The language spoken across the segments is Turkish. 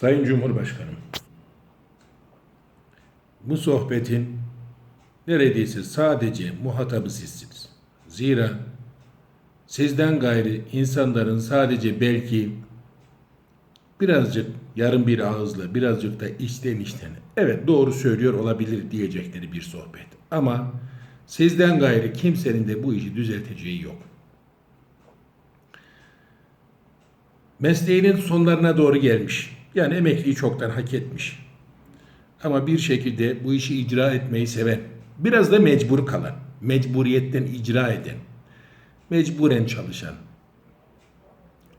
Sayın Cumhurbaşkanım, bu sohbetin neredeyse sadece muhatabı sizsiniz. Zira sizden gayri insanların sadece belki birazcık yarım bir ağızla, birazcık da içten içten evet doğru söylüyor olabilir diyecekleri bir sohbet. Ama sizden gayri kimsenin de bu işi düzelteceği yok. Mesleğinin sonlarına doğru gelmiş. Yani emekliyi çoktan hak etmiş. Ama bir şekilde bu işi icra etmeyi seven, biraz da mecbur kalan, mecburiyetten icra eden, mecburen çalışan.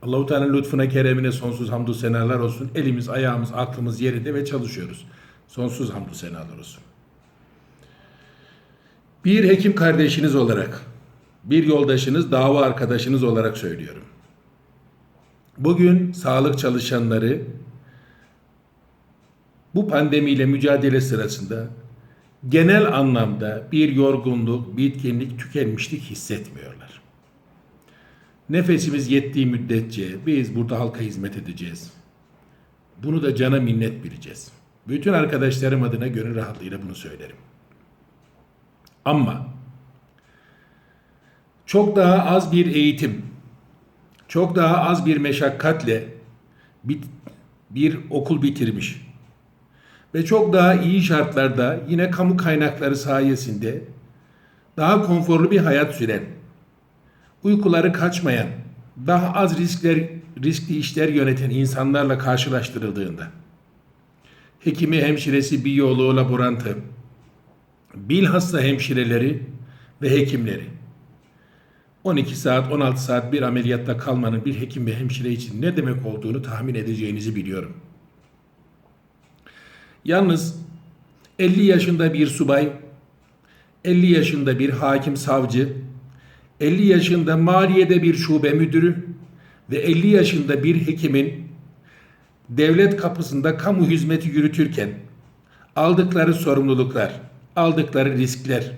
Allahu Teala'nın lütfuna, keremine sonsuz hamdü senalar olsun. Elimiz, ayağımız, aklımız yerinde ve çalışıyoruz. Sonsuz hamdü senalar olsun. Bir hekim kardeşiniz olarak, bir yoldaşınız, dava arkadaşınız olarak söylüyorum. Bugün sağlık çalışanları bu pandemiyle mücadele sırasında genel anlamda bir yorgunluk, bitkinlik, tükenmişlik hissetmiyorlar. Nefesimiz yettiği müddetçe biz burada halka hizmet edeceğiz. Bunu da cana minnet bileceğiz. Bütün arkadaşlarım adına gönül rahatlığıyla bunu söylerim. Ama çok daha az bir eğitim, çok daha az bir meşakkatle bir, bir okul bitirmiş ve çok daha iyi şartlarda yine kamu kaynakları sayesinde daha konforlu bir hayat süren, uykuları kaçmayan, daha az riskler riskli işler yöneten insanlarla karşılaştırıldığında hekimi, hemşiresi, biyoloğu, laborantı, bilhassa hemşireleri ve hekimleri 12 saat, 16 saat bir ameliyatta kalmanın bir hekim ve hemşire için ne demek olduğunu tahmin edeceğinizi biliyorum. Yalnız 50 yaşında bir subay, 50 yaşında bir hakim savcı, 50 yaşında maliyede bir şube müdürü ve 50 yaşında bir hekimin devlet kapısında kamu hizmeti yürütürken aldıkları sorumluluklar, aldıkları riskler,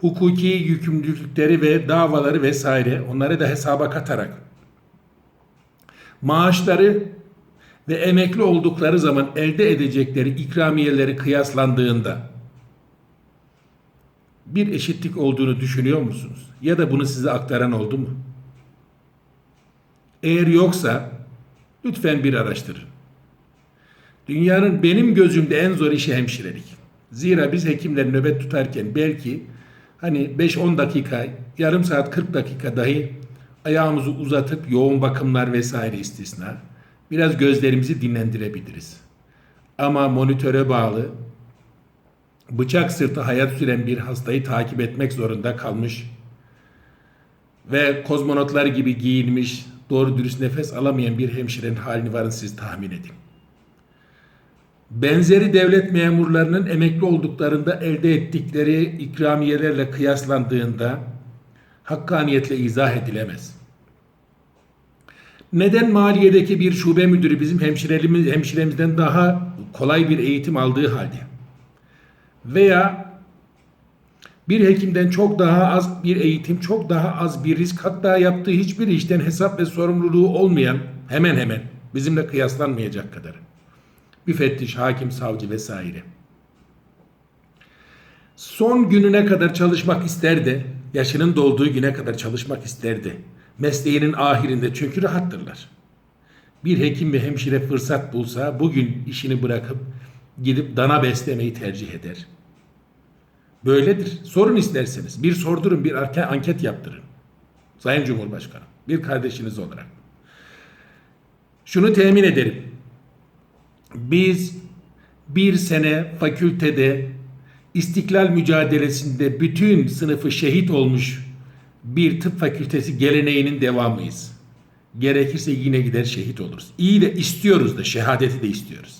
hukuki yükümlülükleri ve davaları vesaire onları da hesaba katarak maaşları ve emekli oldukları zaman elde edecekleri ikramiyeleri kıyaslandığında bir eşitlik olduğunu düşünüyor musunuz? Ya da bunu size aktaran oldu mu? Eğer yoksa lütfen bir araştırın. Dünyanın benim gözümde en zor işi hemşirelik. Zira biz hekimler nöbet tutarken belki hani 5-10 dakika, yarım saat 40 dakika dahi ayağımızı uzatıp yoğun bakımlar vesaire istisna biraz gözlerimizi dinlendirebiliriz. Ama monitöre bağlı bıçak sırtı hayat süren bir hastayı takip etmek zorunda kalmış ve kozmonotlar gibi giyinmiş, doğru dürüst nefes alamayan bir hemşirenin halini varın siz tahmin edin. Benzeri devlet memurlarının emekli olduklarında elde ettikleri ikramiyelerle kıyaslandığında hakkaniyetle izah edilemez. Neden maliyedeki bir şube müdürü bizim hemşiremiz, hemşiremizden daha kolay bir eğitim aldığı halde veya bir hekimden çok daha az bir eğitim, çok daha az bir risk hatta yaptığı hiçbir işten hesap ve sorumluluğu olmayan hemen hemen bizimle kıyaslanmayacak kadar müfettiş, hakim, savcı vesaire. Son gününe kadar çalışmak isterdi. Yaşının dolduğu güne kadar çalışmak isterdi. Mesleğinin ahirinde çünkü rahattırlar. Bir hekim ve hemşire fırsat bulsa bugün işini bırakıp gidip dana beslemeyi tercih eder. Böyledir. Sorun isterseniz. Bir sordurun, bir anket yaptırın. Sayın Cumhurbaşkanım, bir kardeşiniz olarak. Şunu temin ederim. Biz bir sene fakültede istiklal mücadelesinde bütün sınıfı şehit olmuş bir tıp fakültesi geleneğinin devamıyız. Gerekirse yine gider şehit oluruz. İyi de istiyoruz da şehadeti de istiyoruz.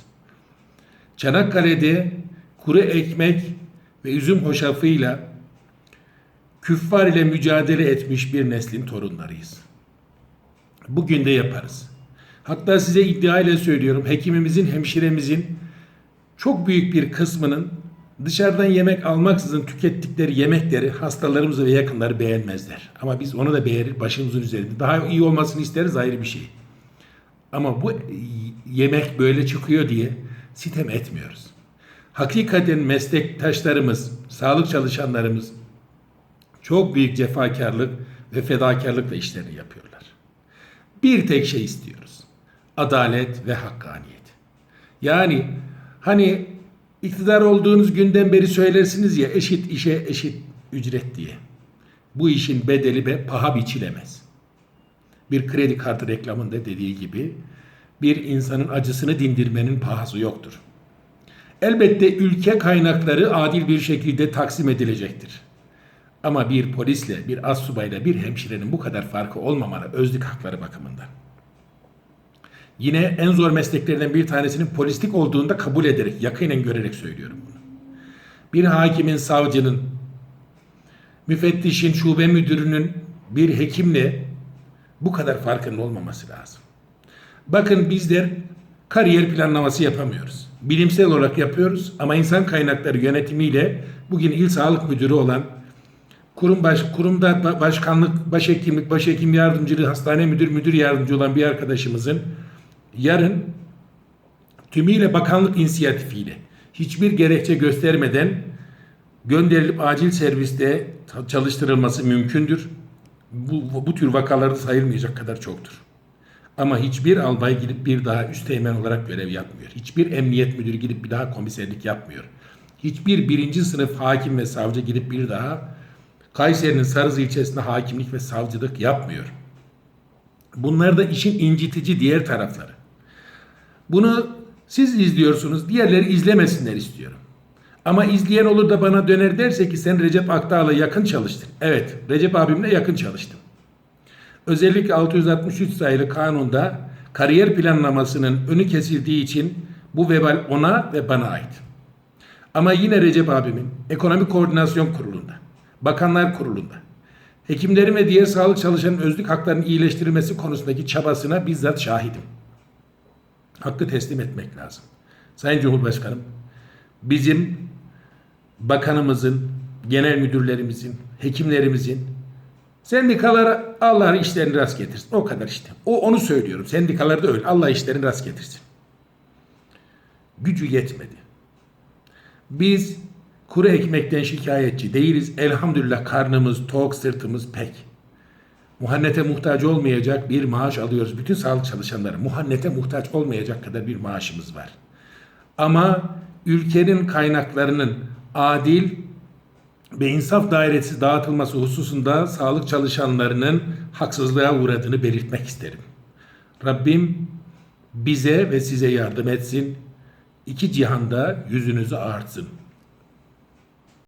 Çanakkale'de kuru ekmek ve üzüm hoşafıyla küffar ile mücadele etmiş bir neslin torunlarıyız. Bugün de yaparız. Hatta size iddia ile söylüyorum hekimimizin, hemşiremizin çok büyük bir kısmının dışarıdan yemek almaksızın tükettikleri yemekleri hastalarımız ve yakınları beğenmezler. Ama biz onu da beğenir başımızın üzerinde. Daha iyi olmasını isteriz ayrı bir şey. Ama bu yemek böyle çıkıyor diye sitem etmiyoruz. Hakikaten meslektaşlarımız, sağlık çalışanlarımız çok büyük cefakarlık ve fedakarlıkla işlerini yapıyorlar. Bir tek şey istiyoruz. Adalet ve hakkaniyet. Yani hani iktidar olduğunuz günden beri söylersiniz ya eşit işe eşit ücret diye. Bu işin bedeli ve paha biçilemez. Bir kredi kartı reklamında dediği gibi bir insanın acısını dindirmenin pahası yoktur. Elbette ülke kaynakları adil bir şekilde taksim edilecektir. Ama bir polisle, bir astsubayla, bir hemşirenin bu kadar farkı olmamalı özlük hakları bakımından. Yine en zor mesleklerinden bir tanesinin polislik olduğunda kabul ederek, yakinen görerek söylüyorum bunu. Bir hakimin, savcının, müfettişin, şube müdürünün bir hekimle bu kadar farkının olmaması lazım. Bakın bizler kariyer planlaması yapamıyoruz. Bilimsel olarak yapıyoruz ama insan kaynakları yönetimiyle bugün il sağlık müdürü olan kurum baş, kurumda ba- başkanlık, başhekimlik, başhekim yardımcılığı, hastane müdür, müdür yardımcı olan bir arkadaşımızın yarın tümüyle bakanlık inisiyatifiyle hiçbir gerekçe göstermeden gönderilip acil serviste çalıştırılması mümkündür. Bu, bu, tür vakalarda sayılmayacak kadar çoktur. Ama hiçbir albay gidip bir daha üsteğmen olarak görev yapmıyor. Hiçbir emniyet müdürü gidip bir daha komiserlik yapmıyor. Hiçbir birinci sınıf hakim ve savcı gidip bir daha Kayseri'nin Sarız ilçesinde hakimlik ve savcılık yapmıyor. Bunlar da işin incitici diğer tarafları. Bunu siz izliyorsunuz, diğerleri izlemesinler istiyorum. Ama izleyen olur da bana döner derse ki sen Recep Akdağ'la yakın çalıştın. Evet, Recep abimle yakın çalıştım. Özellikle 663 sayılı kanunda kariyer planlamasının önü kesildiği için bu vebal ona ve bana ait. Ama yine Recep abimin Ekonomi Koordinasyon Kurulu'nda, Bakanlar Kurulu'nda, hekimlerin ve diğer sağlık çalışanın özlük haklarının iyileştirilmesi konusundaki çabasına bizzat şahidim. Hakkı teslim etmek lazım. Sayın Cumhurbaşkanım, bizim bakanımızın, genel müdürlerimizin, hekimlerimizin Sendikalara Allah işlerini rast getirsin. O kadar işte. O onu söylüyorum. Sendikalar da öyle. Allah işlerini rast getirsin. Gücü yetmedi. Biz kuru ekmekten şikayetçi değiliz. Elhamdülillah karnımız tok, sırtımız pek. Muhannete muhtaç olmayacak bir maaş alıyoruz. Bütün sağlık çalışanları muhannete muhtaç olmayacak kadar bir maaşımız var. Ama ülkenin kaynaklarının adil ve insaf dairesi dağıtılması hususunda sağlık çalışanlarının haksızlığa uğradığını belirtmek isterim. Rabbim bize ve size yardım etsin. İki cihanda yüzünüzü artsın.